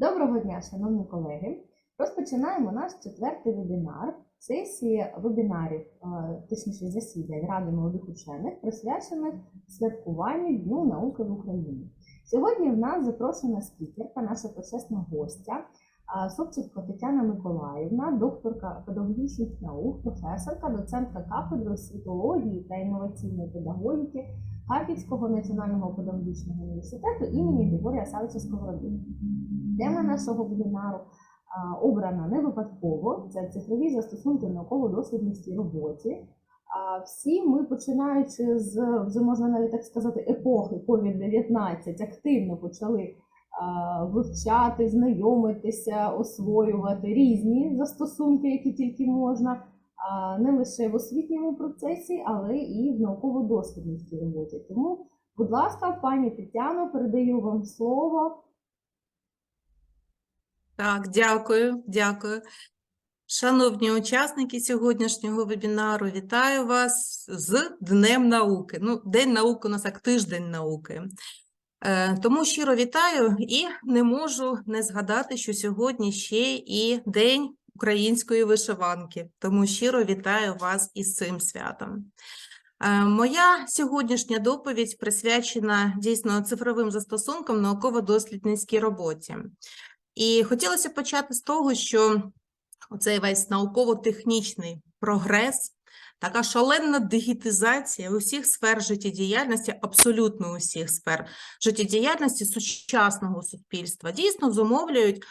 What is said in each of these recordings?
Доброго дня, шановні колеги. Розпочинаємо наш четвертий вебінар сесії вебінарів, е, точніше засідань Ради молодих учених, присвячених святкуванню Дню науки в Україні. Сьогодні в нас запрошена спікерка, наша почесна гостя, е, Собченко Тетяна Миколаївна, докторка педагогічних наук, професорка, доцентка кафедри освітології та інноваційної педагогіки Харківського національного педагогічного університету імені Григорія Савича Сковороди. Тема нашого вебінару обрана не випадково. Це цифрові застосунки в науково-дослідницькій роботі. Всі ми, починаючи з вже можна навіть так сказати, епохи COVID-19, активно почали вивчати, знайомитися, освоювати різні застосунки, які тільки можна, не лише в освітньому процесі, але і в науково-дослідницькій роботі. Тому, будь ласка, пані Тетяно, передаю вам слово. Так, дякую, дякую. Шановні учасники сьогоднішнього вебінару, вітаю вас з Днем науки. Ну, День науки у нас як тиждень науки. Е, Тому щиро вітаю і не можу не згадати, що сьогодні ще і День української вишиванки. Тому щиро вітаю вас із цим святом. Е, Моя сьогоднішня доповідь присвячена дійсно цифровим застосункам науково-дослідницькій роботі. І хотілося почати з того, що оцей весь науково-технічний прогрес, така шаленна дигітизація усіх сфер життєдіяльності, абсолютно усіх сфер життєдіяльності сучасного суспільства, дійсно зумовлюють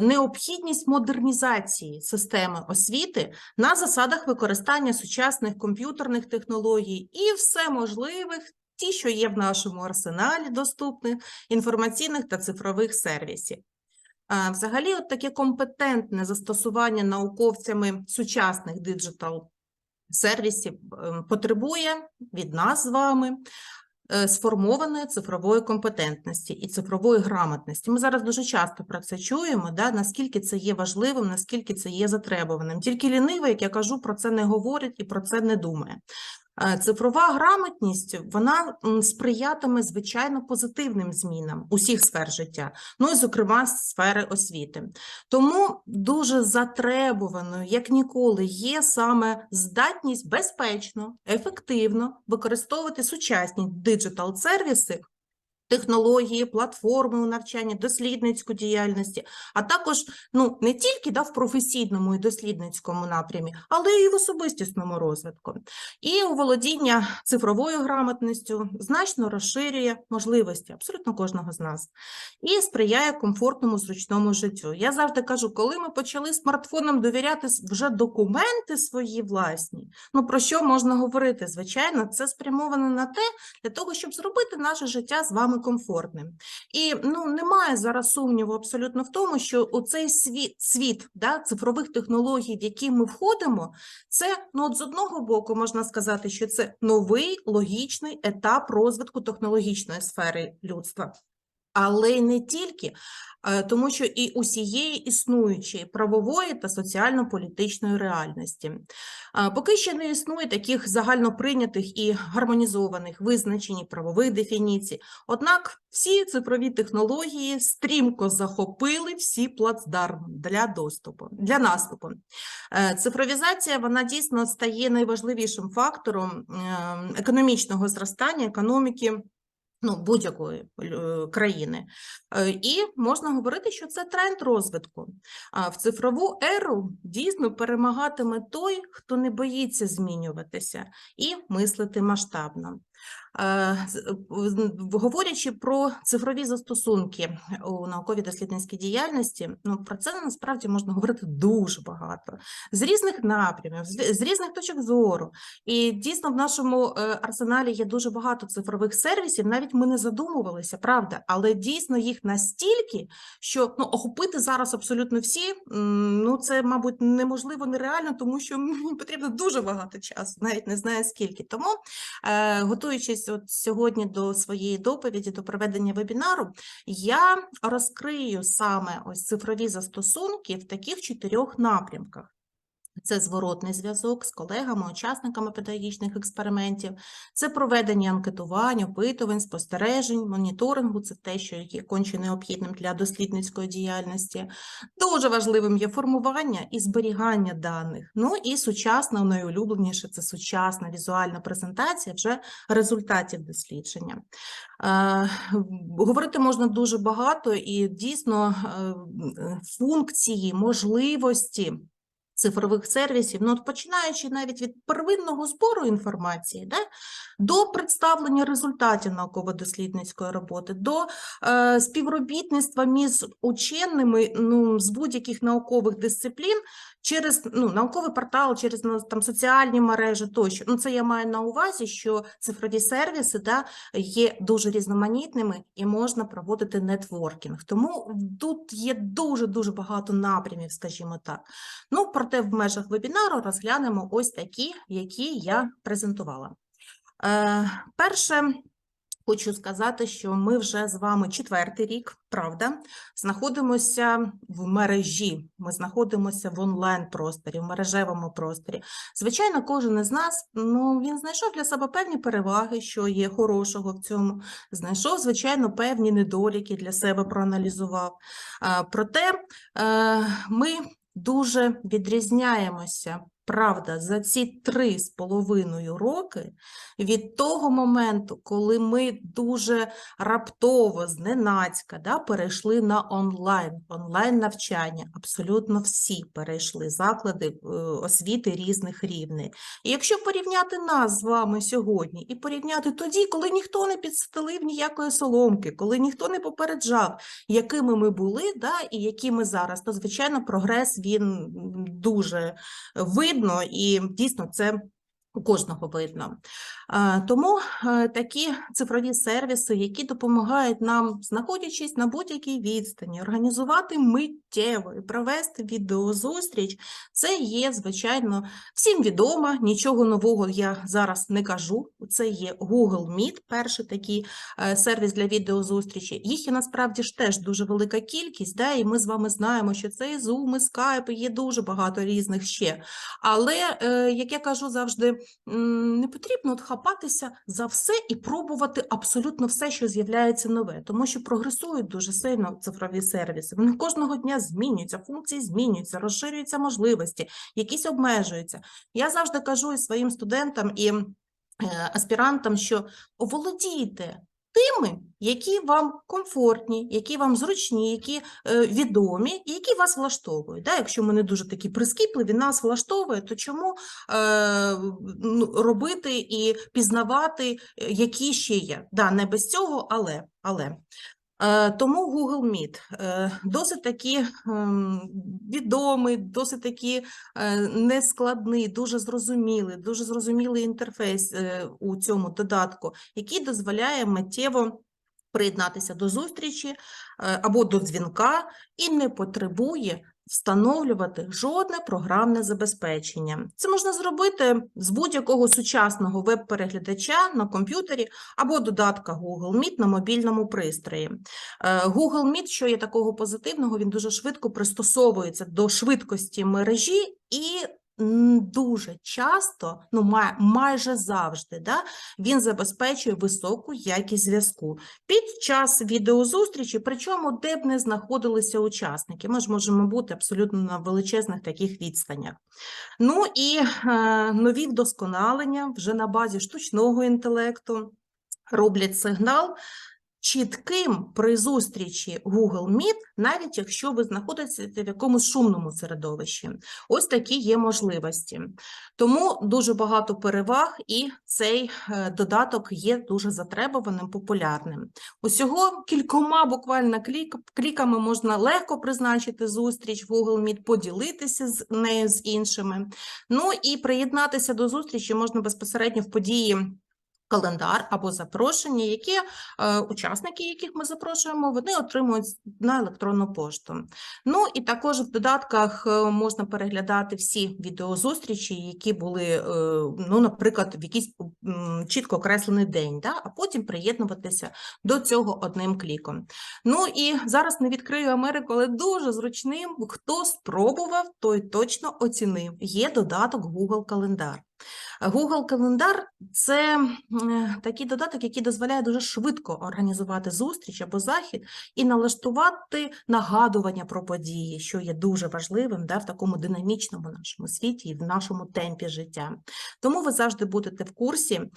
необхідність модернізації системи освіти на засадах використання сучасних комп'ютерних технологій і все можливих, ті, що є в нашому арсеналі доступних інформаційних та цифрових сервісів. Взагалі, от таке компетентне застосування науковцями сучасних диджитал сервісів ем, потребує від нас з вами е, сформованої цифрової компетентності і цифрової грамотності. Ми зараз дуже часто про це чуємо, да, наскільки це є важливим, наскільки це є затребуваним. Тільки лінивий, як я кажу, про це не говорить і про це не думає. Е, Цифрова грамотність вона сприятиме звичайно позитивним змінам усіх сфер життя, ну і зокрема сфери освіти. Тому дуже затребуваною, як ніколи, є саме здатність безпечно, ефективно використовувати сучасні диджитал сервіси. Технології, платформи у навчанні, дослідницьку діяльності, а також ну не тільки да, в професійному і дослідницькому напрямі, але і в особистісному розвитку. І володіння цифровою грамотністю значно розширює можливості абсолютно кожного з нас і сприяє комфортному зручному життю. Я завжди кажу, коли ми почали смартфонам довіряти вже документи свої власні, ну про що можна говорити? Звичайно, це спрямовано на те, для того, щоб зробити наше життя з вами комфортним. І ну немає зараз сумніву абсолютно в тому, що у цей світ, світ да, цифрових технологій, в які ми входимо, це ну от з одного боку можна сказати, що це новий логічний етап розвитку технологічної сфери людства. Але й не тільки, е, тому що і усієї існуючої правової та соціально-політичної реальності. Поки ще не існує таких загальноприйнятих і гармонізованих визначень правових дефініцій. Однак всі цифрові технології стрімко захопили всі плацдарми для доступу, для наступу. Е, Цифровізація вона дійсно стає найважливішим фактором ем, економічного зростання економіки ну, будь-якої е, країни. Е, І можна говорити, що це тренд розвитку. А в цифрову еру дійсно перемагатиме той, хто не боїться змінюватися і мислити масштабно. Е, Говорячи про цифрові застосунки у науковій дослідницькій діяльності, ну про це насправді можна говорити дуже багато з різних напрямів, з різних точок зору. І дійсно в нашому арсеналі є дуже багато цифрових сервісів. Навіть ми не задумувалися, правда, але дійсно їх настільки, що ну охопити зараз абсолютно всі, ну це, мабуть, неможливо, нереально, тому що мені потрібно дуже багато часу, навіть не знаю скільки. Тому, е, готуючись от сьогодні до своєї доповіді, до проведення вебінару, я розкрию саме ось цифрові застосунки в таких чотирьох напрямках. Це зворотний зв'язок з колегами, учасниками педагогічних експериментів, це проведення анкетувань, опитувань, спостережень, моніторингу, це те, що є конче необхідним для дослідницької діяльності. Дуже важливим є формування і зберігання даних. Ну і сучасна, найулюбленіше це сучасна візуальна презентація вже результатів дослідження. Е, Говорити можна дуже багато і дійсно е, функції, можливості цифрових сервісів, ну, от починаючи навіть від первинного збору інформації, да, до представлення результатів науково-дослідницької роботи, до е, співробітництва між ученими ну, з будь-яких наукових дисциплін через ну, науковий портал, через ну, там, соціальні мережі тощо. Ну, це я маю на увазі, що цифрові сервіси да, є дуже різноманітними і можна проводити нетворкінг. Тому тут є дуже-дуже багато напрямів, скажімо так. Ну, проте в межах вебінару розглянемо ось такі, які я презентувала. Е, перше, хочу сказати, що ми вже з вами четвертий рік, правда, знаходимося в мережі, ми знаходимося в онлайн-просторі, в мережевому просторі. Звичайно, кожен із нас, ну, він знайшов для себе певні переваги, що є хорошого в цьому, знайшов, звичайно, певні недоліки для себе проаналізував. Проте е, ми дуже відрізняємося, правда, за ці три з половиною роки від того моменту, коли ми дуже раптово, зненацька, да, перейшли на онлайн, онлайн навчання. Абсолютно всі перейшли заклади е, освіти різних рівней. І якщо порівняти нас з вами сьогодні і порівняти тоді, коли ніхто не підстелив ніякої соломки, коли ніхто не попереджав, якими ми були, да, і які ми зараз, то звичайно прогрес він дуже видно, і дійсно це кожного видно. Е, Тому е, такі цифрові сервіси, які допомагають нам, знаходячись на будь-якій відстані, організувати миттєво і провести відеозустріч, це є, звичайно, всім відомо, нічого нового я зараз не кажу. Це є Google Meet, перший такий е, сервіс для відеозустрічі. Їх є насправді ж теж дуже велика кількість, да, і ми з вами знаємо, що це і Zoom, і Skype, і є дуже багато різних ще. Але, як я кажу завжди, не потрібно от хапатися за все і пробувати абсолютно все, що з'являється нове, тому що прогресують дуже сильно цифрові сервіси. Вони кожного дня змінюються, функції змінюються, розширюються можливості, якісь обмежуються. Я завжди кажу і своїм студентам і е, аспірантам, що оволодійте тими, які вам комфортні, які вам зручні, які е, відомі і які вас влаштовують. Да? Якщо ми не дуже такі прискіпливі, нас влаштовує, то чому е, ну, робити і пізнавати, е, які ще є? Да, не без цього, але. але. Е, Тому Google Meet. Е, досить таки відомий, досить таки е, нескладний, дуже зрозумілий, дуже зрозумілий інтерфейс у цьому додатку, який дозволяє миттєво приєднатися до зустрічі або до дзвінка і не потребує встановлювати жодне програмне забезпечення. Це можна зробити з будь-якого сучасного веб-переглядача на комп'ютері або додатка Google Meet на мобільному пристрої. Е, Google Meet, що є такого позитивного, він дуже швидко пристосовується до швидкості мережі і дуже часто, ну май- майже завжди, да, він забезпечує високу якість зв'язку під час відеозустрічі, причому де б не знаходилися учасники. Ми ж можемо бути абсолютно на величезних таких відстанях. Ну і е, нові вдосконалення вже на базі штучного інтелекту роблять сигнал чітким при зустрічі Google Meet, навіть якщо ви знаходитеся в якомусь шумному середовищі. Ось такі є можливості. Тому дуже багато переваг, і цей е, додаток є дуже затребуваним, популярним. Усього кількома буквально клік, кліками можна легко призначити зустріч в Google Meet, поділитися з нею з іншими. Ну і приєднатися до зустрічі можна безпосередньо в події календар або запрошення, які е, учасники, яких ми запрошуємо, вони отримують на електронну пошту. Ну і також в додатках е, можна переглядати всі відеозустрічі, які були, е, ну, наприклад, в якийсь чітко окреслений день, да? а потім приєднуватися до цього одним кліком. Ну і зараз не відкрию Америку, але дуже зручним. Хто спробував, той точно оцінив. Є додаток Google Календар. Google Календар це такий додаток, який дозволяє дуже швидко організувати зустріч або захід і налаштувати нагадування про події, що є дуже важливим да, в такому динамічному нашому світі і в нашому темпі життя. Тому ви завжди будете в курсі е,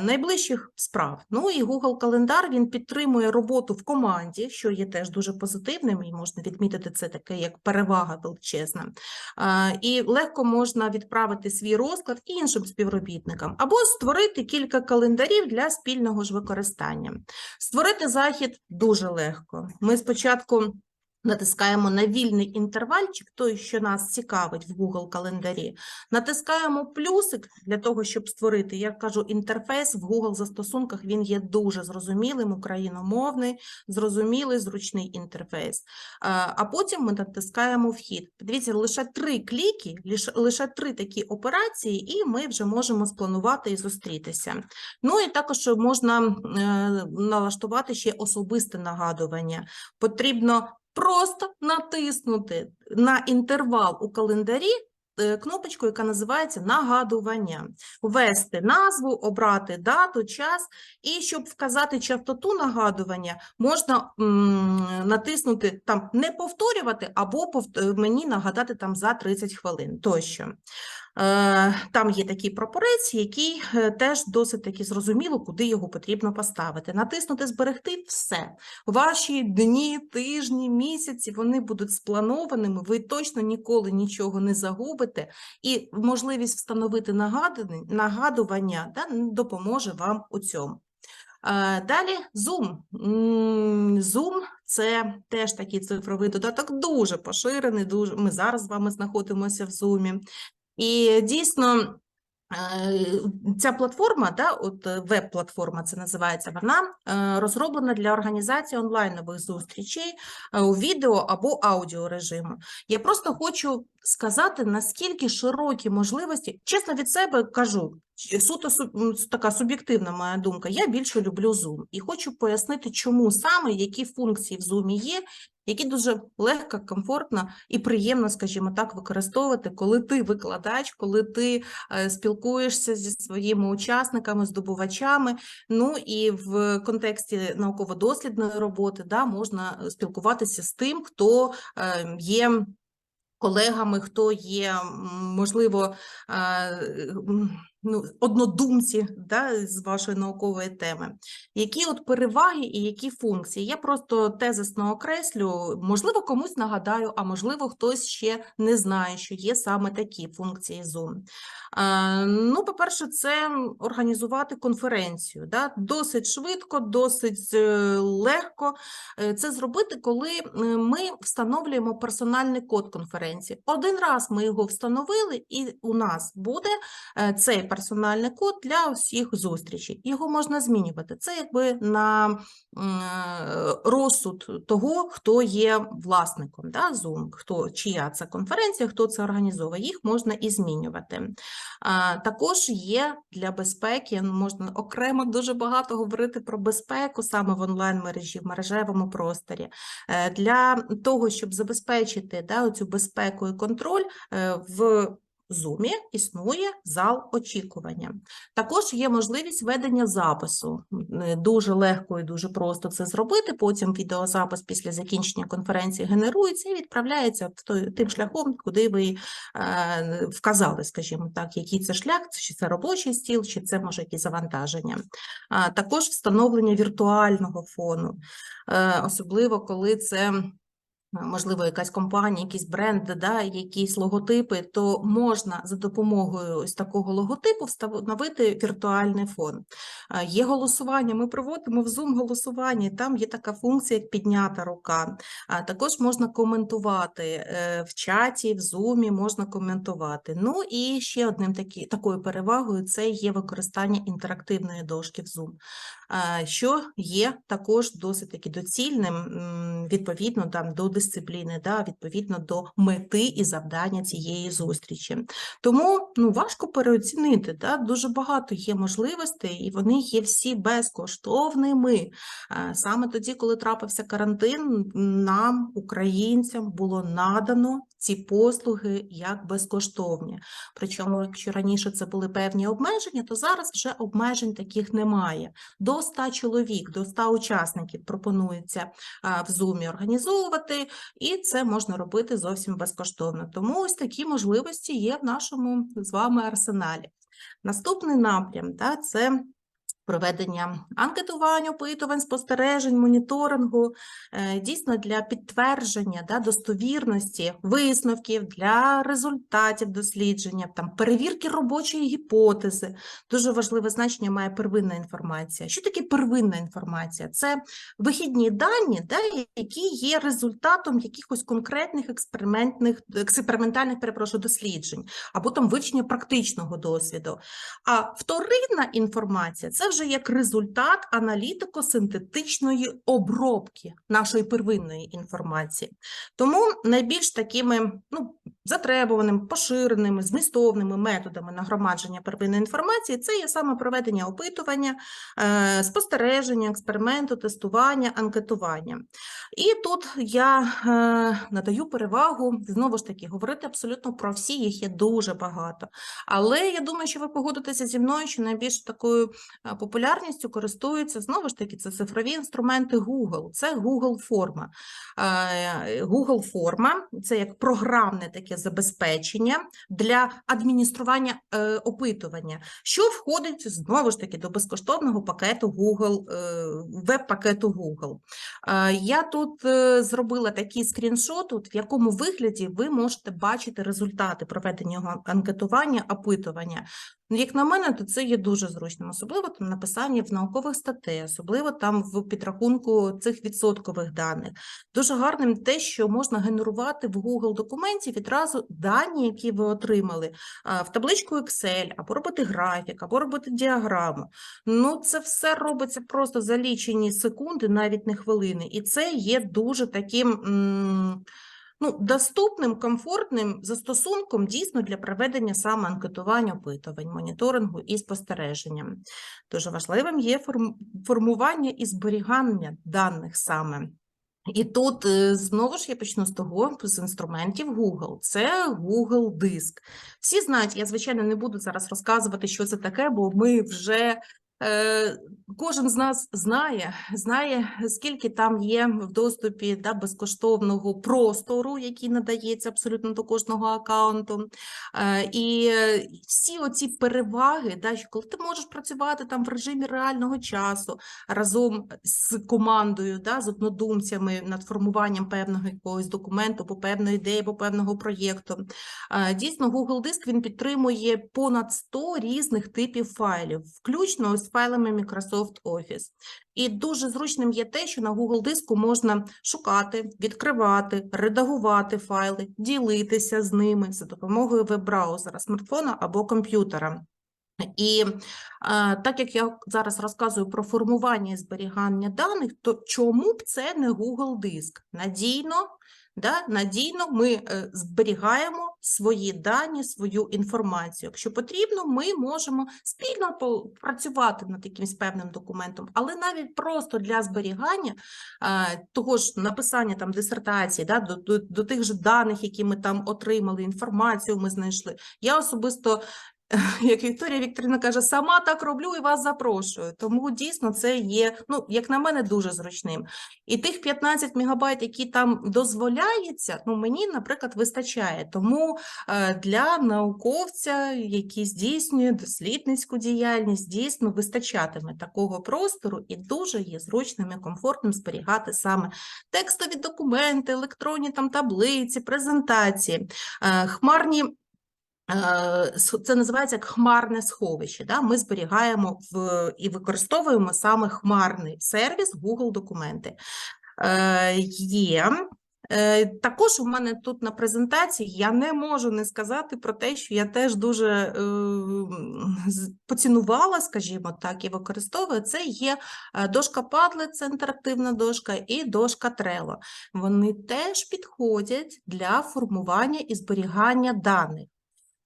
найближчих справ. Ну і Google Календар він підтримує роботу в команді, що є теж дуже позитивним, і можна відмітити це таке як перевага величезна. Е, І легко можна відправити свій розклад іншим співробітникам або створити кілька календарів для спільного ж використання. Створити захід дуже легко. Ми спочатку натискаємо на вільний інтервальчик, той, що нас цікавить в Google календарі, натискаємо плюсик для того, щоб створити, я кажу, інтерфейс в Google застосунках, він є дуже зрозумілим, україномовний, зрозумілий, зручний інтерфейс. А потім ми натискаємо вхід. Подивіться, лише три кліки, лише, лише три такі операції, і ми вже можемо спланувати і зустрітися. Ну і також можна е, налаштувати ще особисте нагадування. Потрібно просто натиснути на інтервал у календарі е, кнопочку, яка називається нагадування, ввести назву, обрати дату, час, і щоб вказати частоту нагадування, можна натиснути там не повторювати, або повт- мені нагадати там за 30 хвилин тощо. Е, Там є такий прапорець, який е, теж досить таки зрозуміло, куди його потрібно поставити. Натиснути зберегти все. Ваші дні, тижні, місяці вони будуть спланованими. Ви точно ніколи нічого не загубите, і можливість встановити нагадування, да, допоможе вам у цьому. Е, Далі Zoom. Zoom – це теж такий цифровий додаток, дуже поширений. Дуже ми зараз з вами знаходимося в Zoom. І дійсно. е, Ця платформа, да, от е, веб-платформа це називається, вона е, розроблена для організації онлайнових зустрічей у відео або аудіорежиму. Я просто хочу сказати, наскільки широкі можливості, чесно від себе кажу, суто су- така суб'єктивна моя думка, я більше люблю Zoom. І хочу пояснити, чому саме, які функції в Zoom є, які дуже легко, комфортно і приємно, скажімо так, використовувати, коли ти викладач, коли ти е, спілкуєшся зі своїми учасниками, здобувачами. Ну і в контексті науково-дослідної роботи да, можна е, спілкуватися з тим, хто е, є колегами, хто є, можливо, е, ну, однодумці да, з вашої наукової теми. Які от переваги і які функції? Я просто тезисно окреслю, можливо, комусь нагадаю, а можливо, хтось ще не знає, що є саме такі функції Zoom. Е, Ну, по-перше, це організувати конференцію. Да? Досить швидко, досить е, легко е, це зробити, коли е, ми встановлюємо персональний код конференції. Один раз ми його встановили, і у нас буде цей персональний код для усіх зустрічей. Його можна змінювати. Це якби на е, розсуд того, хто є власником да, Zoom, хто, чия це конференція, хто це організовує. Їх можна і змінювати. Також є для безпеки, ну, можна окремо дуже багато говорити про безпеку саме в онлайн-мережі, в мережевому просторі. Е, Для того, щоб забезпечити да, цю безпеку і контроль, е, в Zoom існує зал очікування. Також є можливість ведення запису. Е, Дуже легко і дуже просто це зробити. Потім відеозапис після закінчення конференції генерується і відправляється тим шляхом, куди ви е, вказали, скажімо так, який це шлях, чи це робочий стіл, чи це може якісь завантаження. Також встановлення віртуального фону, е, особливо коли це можливо, якась компанія, якийсь бренд, да, якісь логотипи, то можна за допомогою ось такого логотипу встановити віртуальний фон. Є голосування, ми проводимо в Zoom голосування, там є така функція, як піднята рука. Також можна коментувати е, в чаті, в Zoom можна коментувати. Ну і ще одним такі, такою перевагою це є використання інтерактивної дошки в Zoom, що є також досить таки доцільним відповідно там до дисципліни, да, відповідно до мети і завдання цієї зустрічі. Тому ну, важко переоцінити. Да? Дуже багато є можливостей, і вони є всі безкоштовними. Саме тоді, коли трапився карантин, нам, українцям, було надано ці послуги як безкоштовні. Причому, якщо раніше це були певні обмеження, то зараз вже обмежень таких немає. До 100 чоловік, до 100 учасників пропонується в Zoom організовувати, і це можна робити зовсім безкоштовно. Тому ось такі можливості є в нашому з вами арсеналі. Наступний напрям да, це проведення анкетувань, опитувань, спостережень, моніторингу, е, дійсно для підтвердження да, достовірності висновків, для результатів дослідження, там, перевірки робочої гіпотези. Дуже важливе значення має первинна інформація. Що таке первинна інформація? Це вихідні дані, да, які є результатом якихось конкретних експериментних, експериментальних перепрошую, досліджень, або там вивчення практичного досвіду. А вторинна інформація це вже як результат аналітико-синтетичної обробки нашої первинної інформації. Тому найбільш такими ну, затребуваними, поширеними, змістовними методами нагромадження первинної інформації це є саме проведення опитування, е, спостереження, експерименту, тестування, анкетування. І тут я е, надаю перевагу знову ж таки говорити абсолютно про всі, їх є дуже багато. Але я думаю, що ви погодитеся зі мною, що найбільш такою е, популярністю користуються знову ж таки це цифрові інструменти Google. Це Google форма. Google форма це як програмне таке забезпечення для адміністрування е, опитування, що входить знову ж таки до безкоштовного пакету Google, е, веб-пакету Google. Я тут е, зробила такий скріншот, от в якому вигляді ви можете бачити результати проведення анкетування, опитування. Ну, Як на мене, то це є дуже зручним, особливо там написання в наукових статей, особливо там в підрахунку цих відсоткових даних. Дуже гарним те, що можна генерувати в Google документі відразу дані, які ви отримали, в табличку Excel, або робити графік, або робити діаграму. Ну, це все робиться просто за лічені секунди, навіть не хвилини. І це є дуже таким. м, Ну, доступним, комфортним застосунком дійсно для проведення саме анкетувань, опитувань, моніторингу і спостереження. Дуже важливим є форм- формування і зберігання даних саме. І тут е, знову ж я почну з того, з інструментів Google. Це Google Диск. Всі знають, я звичайно не буду зараз розказувати, що це таке, бо ми вже е, кожен з нас знає, знає, скільки там є в доступі да, безкоштовного простору, який надається абсолютно до кожного аккаунту. Е, І е, всі оці переваги, да, коли ти можеш працювати там в режимі реального часу разом з командою, да, з однодумцями над формуванням певного якогось документу, по певної ідеї, по певного проєкту. Е, Дійсно, Google Диск він підтримує понад 100 різних типів файлів, включно файлами Microsoft Office. І дуже зручним є те, що на Google диску можна шукати, відкривати, редагувати файли, ділитися з ними за допомогою веб-браузера, смартфона або комп'ютера. І а, так як я зараз розказую про формування і зберігання даних, то чому б це не Google диск? Надійно, да, надійно ми е, зберігаємо свої дані, свою інформацію. Якщо потрібно, ми можемо спільно працювати над якимось певним документом, але навіть просто для зберігання того ж написання там дисертації, да, до, до, до тих же даних, які ми там отримали, інформацію ми знайшли. Я особисто як Вікторія Вікторівна каже, сама так роблю і вас запрошую. Тому дійсно це є, ну, як на мене, дуже зручним. І тих 15 мегабайт, які там дозволяється, ну, мені, наприклад, вистачає. Тому е, для науковця, який здійснює дослідницьку діяльність, дійсно вистачатиме такого простору і дуже є зручним і комфортним зберігати саме текстові документи, електронні там таблиці, презентації, е, хмарні. Е, Це називається як хмарне сховище. Да? Ми зберігаємо в, і використовуємо саме хмарний сервіс Google Документи. Е, Є. Е, Також у мене тут на презентації я не можу не сказати про те, що я теж дуже е, поцінувала, скажімо так, і використовую. Це є е, дошка Padlet, це інтерактивна дошка, і дошка Trello. Вони теж підходять для формування і зберігання даних.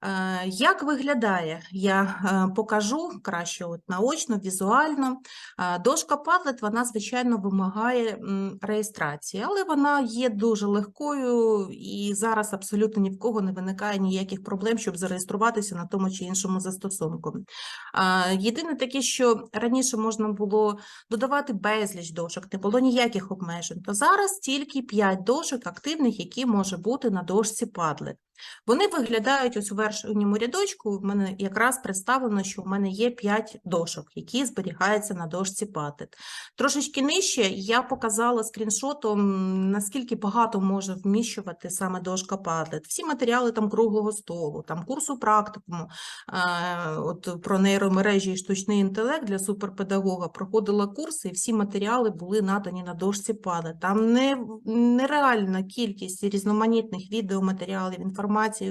Е, Як виглядає? Я е, покажу краще от наочно, візуально. Е, Дошка Padlet, вона, звичайно, вимагає реєстрації, але вона є дуже легкою і зараз абсолютно ні в кого не виникає ніяких проблем, щоб зареєструватися на тому чи іншому застосунку. Е, Єдине таке, що раніше можна було додавати безліч дошок, не було ніяких обмежень, то зараз тільки 5 дошок активних, які може бути на дошці Padlet. Вони виглядають ось у верхньому рядочку. В мене якраз представлено, що в мене є 5 дошок, які зберігаються на дошці Padlet. Трошечки нижче я показала скріншотом, наскільки багато може вміщувати саме дошка Padlet. Всі матеріали там круглого столу, там курсу практикуму, е, от про нейромережі і штучний інтелект для суперпедагога проходила курси, і всі матеріали були надані на дошці Padlet. Там нереальна кількість різноманітних відеоматеріалів, інформації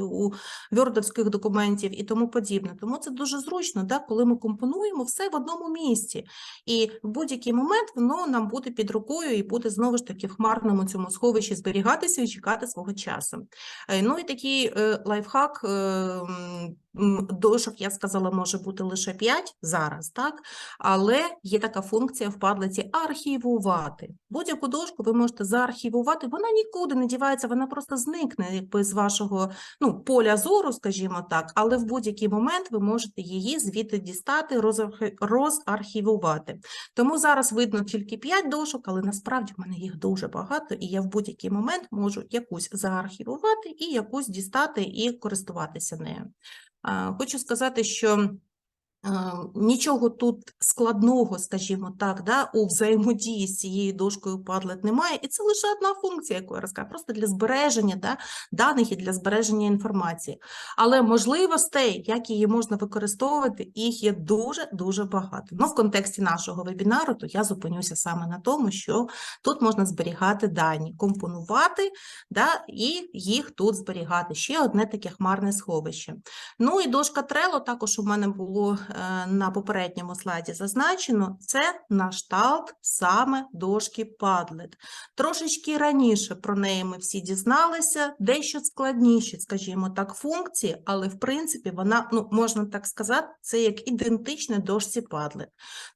у вьордовських документів і тому подібне. Тому це дуже зручно, да, коли ми компонуємо все в одному місці. І в будь-який момент воно нам буде під рукою і буде знову ж таки в хмарному цьому сховищі зберігатися і чекати свого часу. Е, Ну і такий е, лайфхак. е, Дошок, я сказала, може бути лише 5 зараз, так? Але є така функція в Padlet архівувати. Будь-яку дошку ви можете заархівувати, вона нікуди не дівається, вона просто зникне якби з вашого ну, поля зору, скажімо так, але в будь-який момент ви можете її звідти дістати, розархівувати. Тому зараз видно тільки 5 дошок, але насправді в мене їх дуже багато, і я в будь-який момент можу якусь заархівувати і якусь дістати і користуватися нею. Хочу сказати, що Нічого тут складного, скажімо так, да, у взаємодії з цією дошкою Padlet немає, і це лише одна функція, яку я розказую, просто для збереження да, даних і для збереження інформації. Але можливостей, як її можна використовувати, їх є дуже-дуже багато. Ну, в контексті нашого вебінару, то я зупинюся саме на тому, що тут можна зберігати дані, компонувати да, і їх тут зберігати. Ще одне таке хмарне сховище. Ну і дошка Trello також у мене було на попередньому слайді зазначено. Це на шталт саме дошки Padlet. Трошечки раніше про неї ми всі дізналися, дещо складніші, скажімо так, функції, але в принципі вона, ну можна так сказати, це як ідентичне дошці Padlet.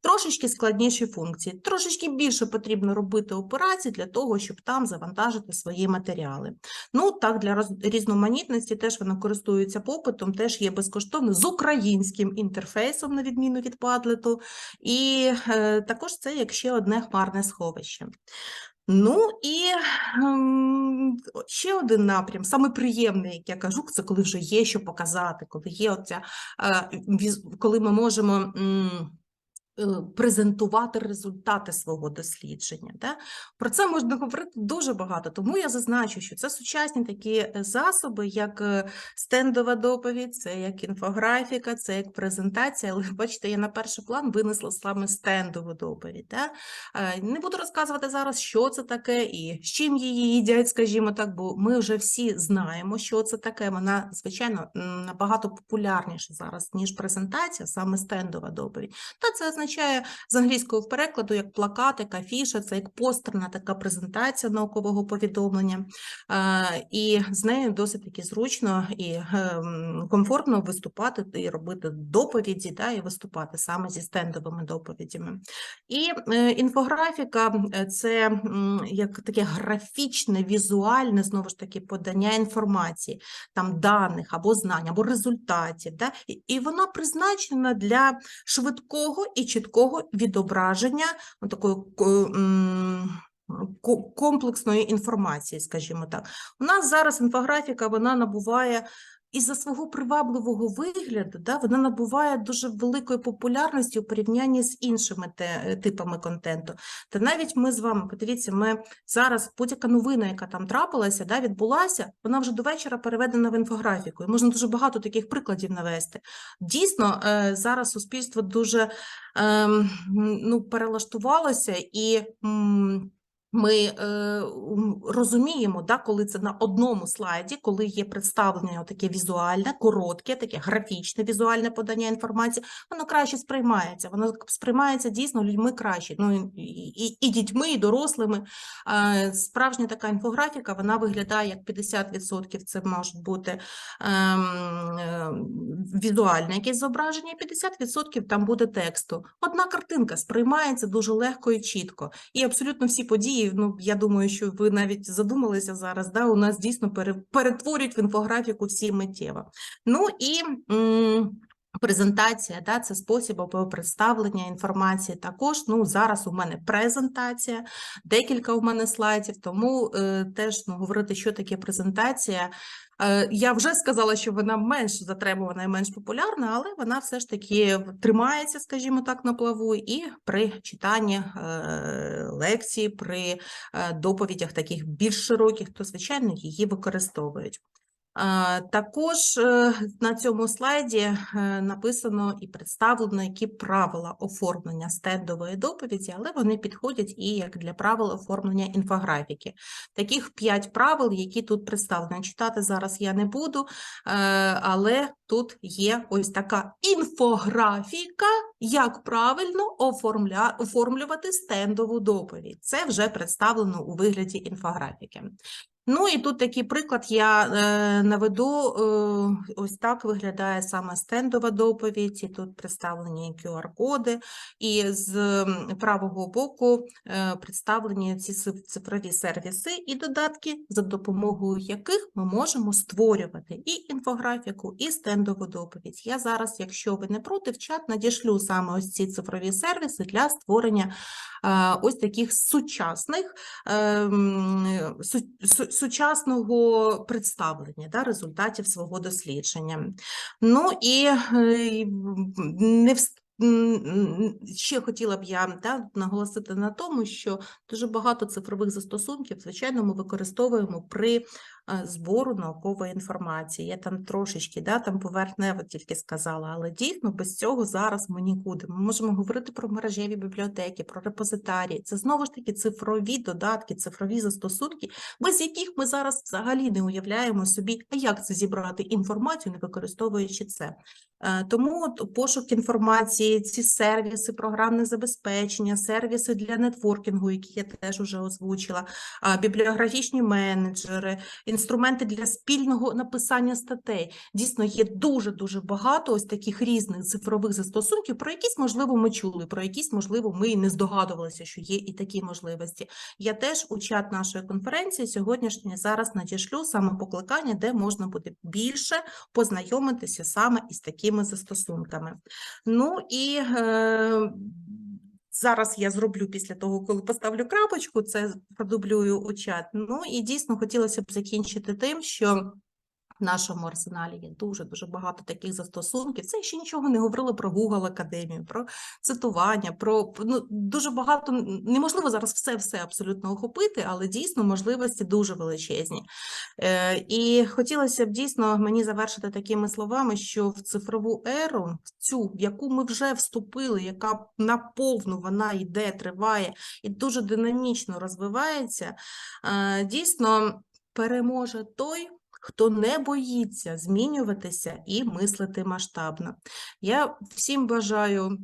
Трошечки складніші функції, трошечки більше потрібно робити операцій для того, щоб там завантажити свої матеріали. Ну, так, для різноманітності теж вона користується попитом, теж є безкоштовно з українським інтерфейсом, на відміну від Padlet. І е, також це як ще одне хмарне сховище. Ну і ем, ще один напрям, саме приємний, як я кажу, це коли вже є що показати, коли є оця, е, коли ми можемо. Е, Презентувати результати свого дослідження. Да? Про це можна говорити дуже багато, тому я зазначу, що це сучасні такі е, засоби, як е, стендова доповідь, це як інфографіка, це як презентація. Але бачите, я на перший план винесла саме стендову доповідь. Да? Не буду розказувати зараз, що це таке і з чим її їдять, скажімо так, бо ми вже всі знаємо, що це таке. Вона, звичайно, набагато популярніша зараз, ніж презентація, саме стендова доповідь. Та це означає, з англійського перекладу як плакат, як афіша, це як постерна така презентація наукового повідомлення. Е, І з нею досить таки зручно і ем, комфортно виступати і робити доповіді, да, і виступати саме зі стендовими доповідями. І е, інфографіка е, це як таке графічне, візуальне, знову ж таки, подання інформації, там даних або знань, або результатів. І- І вона призначена для швидкого і чіткого відображення такої ко- комплексної інформації, скажімо так. У нас зараз інфографіка вона набуває. Із-за свого привабливого вигляду, да, вона набуває дуже великої популярності у порівнянні з іншими те, типами контенту. Та навіть ми з вами, подивіться, ми зараз будь-яка новина, яка там трапилася, да, відбулася, вона вже до вечора переведена в інфографіку. І можна дуже багато таких прикладів навести. Дійсно, е, зараз суспільство дуже ем, ну, перелаштувалося і. Ми е, розуміємо, да, коли це на одному слайді, коли є представлення таке візуальне, коротке, таке графічне візуальне подання інформації, воно краще сприймається. Воно сприймається дійсно людьми краще. Ну і, і, і дітьми, і дорослими. Е, Справжня така інфографіка, вона виглядає як 50% це можуть бути ем, е, візуальне якесь зображення, 50% там буде тексту. Одна картинка сприймається дуже легко і чітко. І абсолютно всі події, ну я думаю, що ви навіть задумалися зараз, да, у нас дійсно пере- перетворюють в інфографіку всі миттєво. Ну і презентація, да, це спосіб або представлення інформації. Також ну зараз у мене презентація, декілька у мене слайдів, тому е, теж ну, говорити, що таке презентація. Е, Я вже сказала, що вона менш затребувана і менш популярна, але вона все ж таки тримається, скажімо так, на плаву, і при читанні е, лекцій, при е, доповідях таких більш широких, то звичайно її використовують. Також е, на цьому слайді е, написано і представлено, які правила оформлення стендової доповіді, але вони підходять і як для правил оформлення інфографіки. Таких п'ять правил, які тут представлені. Читати зараз я не буду, е, але тут є ось така інфографіка, як правильно оформля... оформлювати стендову доповідь. Це вже представлено у вигляді інфографіки. Ну і тут такий приклад я е, наведу. Е, ось так виглядає саме стендова доповідь. І тут представлені QR-коди, і з правого боку е, представлені ці цифрові сервіси і додатки, за допомогою яких ми можемо створювати і інфографіку, і стендову доповідь. Я зараз, якщо ви не проти, в чат надішлю саме ось ці цифрові сервіси для створення ось таких сучасних су- су- сучасного представлення да, результатів свого дослідження. Ну і е, не м, ще хотіла б я да, наголосити на тому, що дуже багато цифрових застосунків, звичайно, ми використовуємо при збору наукової інформації. Я там трошечки да, там поверхнево тільки сказала, але дійсно без цього зараз ми нікуди. Ми можемо говорити про мережеві бібліотеки, про репозитарії. Це знову ж таки цифрові додатки, цифрові застосунки, без яких ми зараз взагалі не уявляємо собі, а як це зібрати інформацію, не використовуючи це. Е, Тому пошук інформації, ці сервіси, програмне забезпечення, сервіси для нетворкінгу, які я теж уже озвучила, бібліографічні менеджери, інструменти для спільного написання статей. Дійсно, є дуже-дуже багато ось таких різних цифрових застосунків, про якісь, можливо, ми чули, про якісь, можливо, ми і не здогадувалися, що є і такі можливості. Я теж у чат нашої конференції сьогоднішньої зараз надішлю саме покликання, де можна буде більше познайомитися саме із такими застосунками. Ну і е, зараз я зроблю після того, коли поставлю крапочку, це продублюю у чат. Ну і дійсно хотілося б закінчити тим, що. В нашому арсеналі є дуже-дуже багато таких застосунків. Це ще нічого не говорили про Google Академію, про цитування, про ну, дуже багато. Неможливо зараз все-все абсолютно охопити, але дійсно можливості дуже величезні. Е, і хотілося б дійсно мені завершити такими словами, що в цифрову еру, в цю, в яку ми вже вступили, яка наповну вона йде, триває і дуже динамічно розвивається, е, дійсно переможе той, хто не боїться змінюватися і мислити масштабно. Я всім бажаю